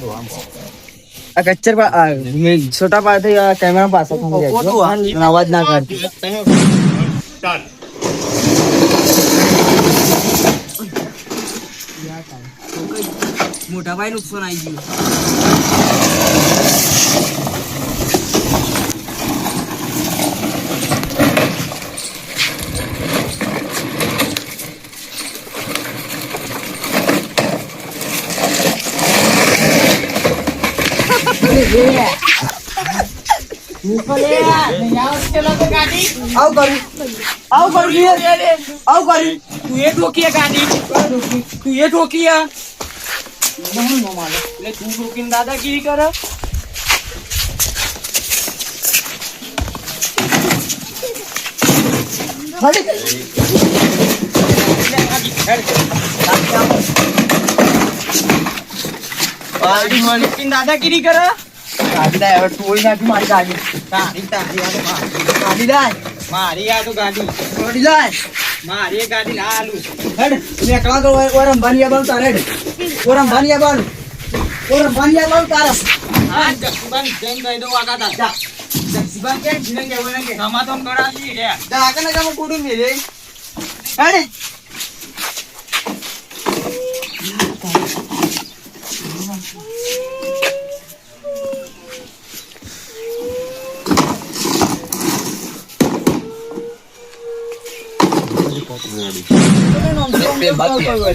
આ કચ્ચર છોટા પાડે કેમેરા પાસે અવાજ ના કરતી મોટા ભાઈ નુકસાન આવી ગયું આવું કર્યું આવું કર્યું આવું કર્યું તું એ ઠોકીએ ગાડી તું એ ઠોકીએ એટલે તું ઠોકીને દાદાગીરી કર દાદાગીરી કરે ગાડી લાય, હવે તોડી નાખી મારી ગાડી. તારી તારી આ ગાડી લાય. મારી આ તો ગાડી તોડી લાય. મારી ગાડી ના આલું હેડ મેકલા તો ઓય રંભાની આબાનું તારે ઓરમ ઓ રંભાની આબાનું ઓ રંભાની આબાનું તારે. હા જગસીબાન જઈને કહી દઉં આગા તા. જા. જગસીબાન કેમ જીને કે? સમાધાન કરાવી રે જા આગળ ના કુડું મેલે હેડ.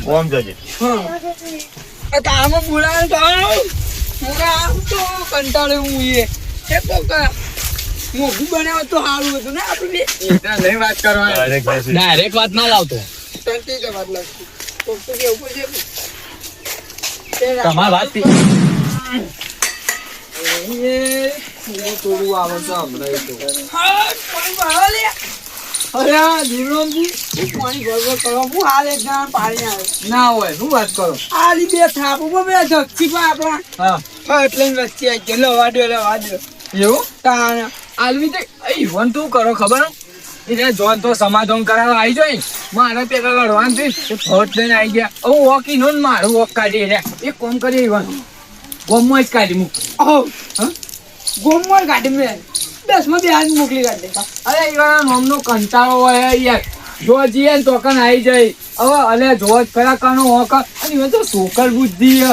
ઓમ જજે કામ બોલાવે તો આમ તો કંટાળે હું એ એ તો મોઘું બનાવે તો સારું હતું ને આપણે લઈ વાત કરવા ડાયરેક્ટ વાત ના લાવતો વાત લાગતી તો તો કે ઉપર છે તમાર વાત હા પાણી ભરવા લે અરે આ જીવનજી હું પાણી ભરવા કરો હું હાલ એક જણ પાણી આવે. ના હોય શું વાત કરો? આલી બે થાપો પર બે જક્ષી પા આપણા. હા. એટલે વસ્તી આવી ગયો. લવા દો લવા દો એવું? તાણ. આલવી તે ઈવન તું કરો ખબર એટલે જોન તો સમાધાન કરાવવા આવી જાય મારે પેલા લડવાનું તે ફોટ લઈને આવી ગયા. ઓ વોકી નો મારું વોક કાઢી રે. એ કોમ કરી ઈવન. ગોમમાં જ કાઢી મૂક. ઓ હા? ગોમમાં ગાડી મેં દસમાં બે હાથ મોકલી કાઢ દેતા અરે ઈવન મમનો કંટાળો હોય યાર. જો જઈએ ને તો કન આવી જાય. હવે અલે જો જ ખરા કનો હોક. અને એ તો સોકર બુદ્ધિ હ.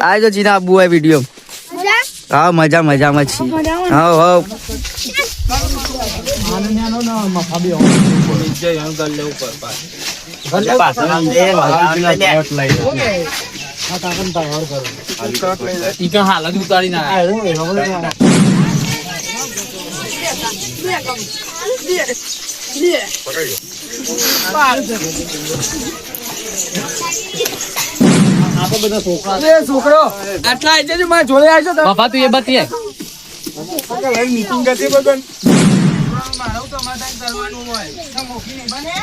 આ જો જીના આબુ આ વિડિયો હા મજા મજામાં છી હા હા હાલત ઉતારી ના છોકરો આટલા આવી જજો મારા જોડે આવજો બાપા તું એ બતી મીટિંગ કરતી બગન મારું સમાધાન કરવાનું હોય તો મોખી નહીં બને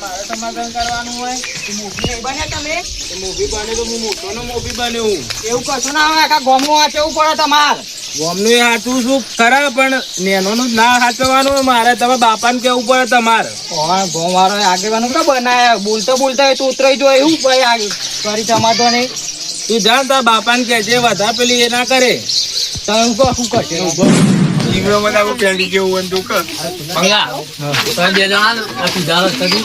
મારે સમાધાન કરવાનું હોય તો મોભી નહીં બને તમે? મોભી બને તો હું મોટો નો મોભી બન્યું એવું કશું ના હોય આખા ગોમો વાંચવું પડે તમારે. ગોમનું એ હાચવું ખરા પણ નેનોનું ના હાચવાનું મારે તમે બાપાને કેવું પડે તમારે? ગોમ વાળો આગેવાનું તો બનાયા. બોલતો બોલતા તો ઉતરાઈ જો એવું ભાઈ કરી સમાતો નહીં. તું જાણ તાર બાપાને કે છે વધારે પેલી એ ના કરે. તમે શું કરશે? જીવનો મને આવું પેલી જેવું હોય ને તું કર. મંગા તમે બે જણા ને આ સીધા રસ્તેથી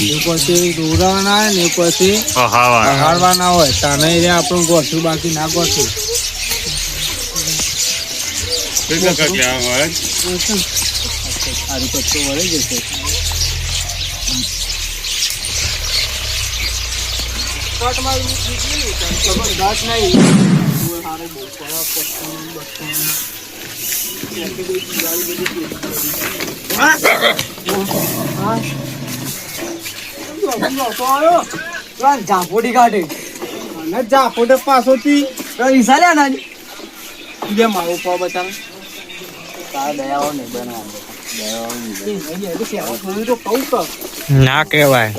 એ પછી દોરાવાના ને પછી હા હોય. તાને એ આપણું ગોઠવું બાકી ના ગોઠવું. સારી પત્તો વળી જશે. જબરદસ્ત નહીં પેલા ઝાપોટી કાઢે અને ફોટો પાછોથી વિસા લે નાની જે મારું પાવ બતાવે થોડું તો કહું તો ના કહેવાય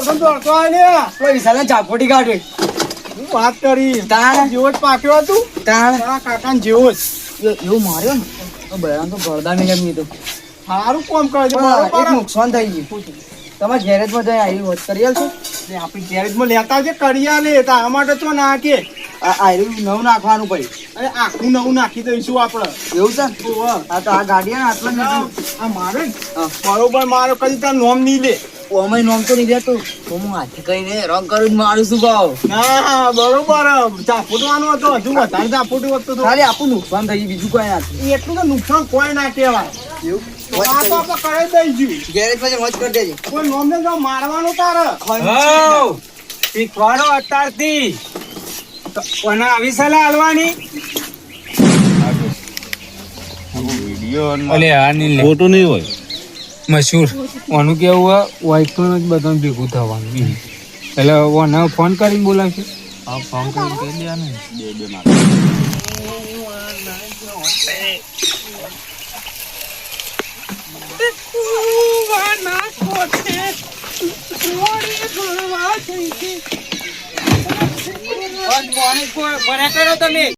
ગાડી હવે સમજો સમજો તો આને પેલા ઝાપોટી કાઢે હું વાત કરી. તાણ. જેવો જ પાક્યો હતું. તારા કાકા જેવો જ. એવું માર્યો ને? તો બહેરાન તો ગરદા નહીં જમી તો સારું કોમ કરે પણ એક નુકસાન થઈ ગયું. તમે ગેરેજમાં જઈ આવી વાત કરી આલશો? આપણી ગેરેજમાં લેતા છે કરિયા લે તારા માટે તો નાખે આયરું નવું નાખવાનું પડી. અરે આખું નવું નાખી દઈશું આપણે. એવું છે? આ તો આ ગાડી આટલા આ. મારે બરોબર મારો કદી તાર નોમ નહીં લે. ઓમેય નોમ તો નહીં દેતો તો હું હાથે કહીને રંગ કરું જ મારું શું કહો? ના બરોબર. ફૂટવાનું હતો હજુ વધારે ઝાપુટું હતું તો. ખાલી આપણું નુકસાન થઈ બીજું કોઈ નથી એટલું તો નુકસાન કોઈ ના કહેવાય. કોઈ જો મારવાનું તારે. અત્યારથી આવી સલાહ હાલવાની? વીડિયો નહીં હોય. મશહૂર ઓનું કેવું હોય વાઇફનું જ બધાને ભેગું થવાનું એટલે ઓને ફોન કરીને બોલાવશે હા ફોન કરીને કહી દેવાનું બે બે માર કરો તમે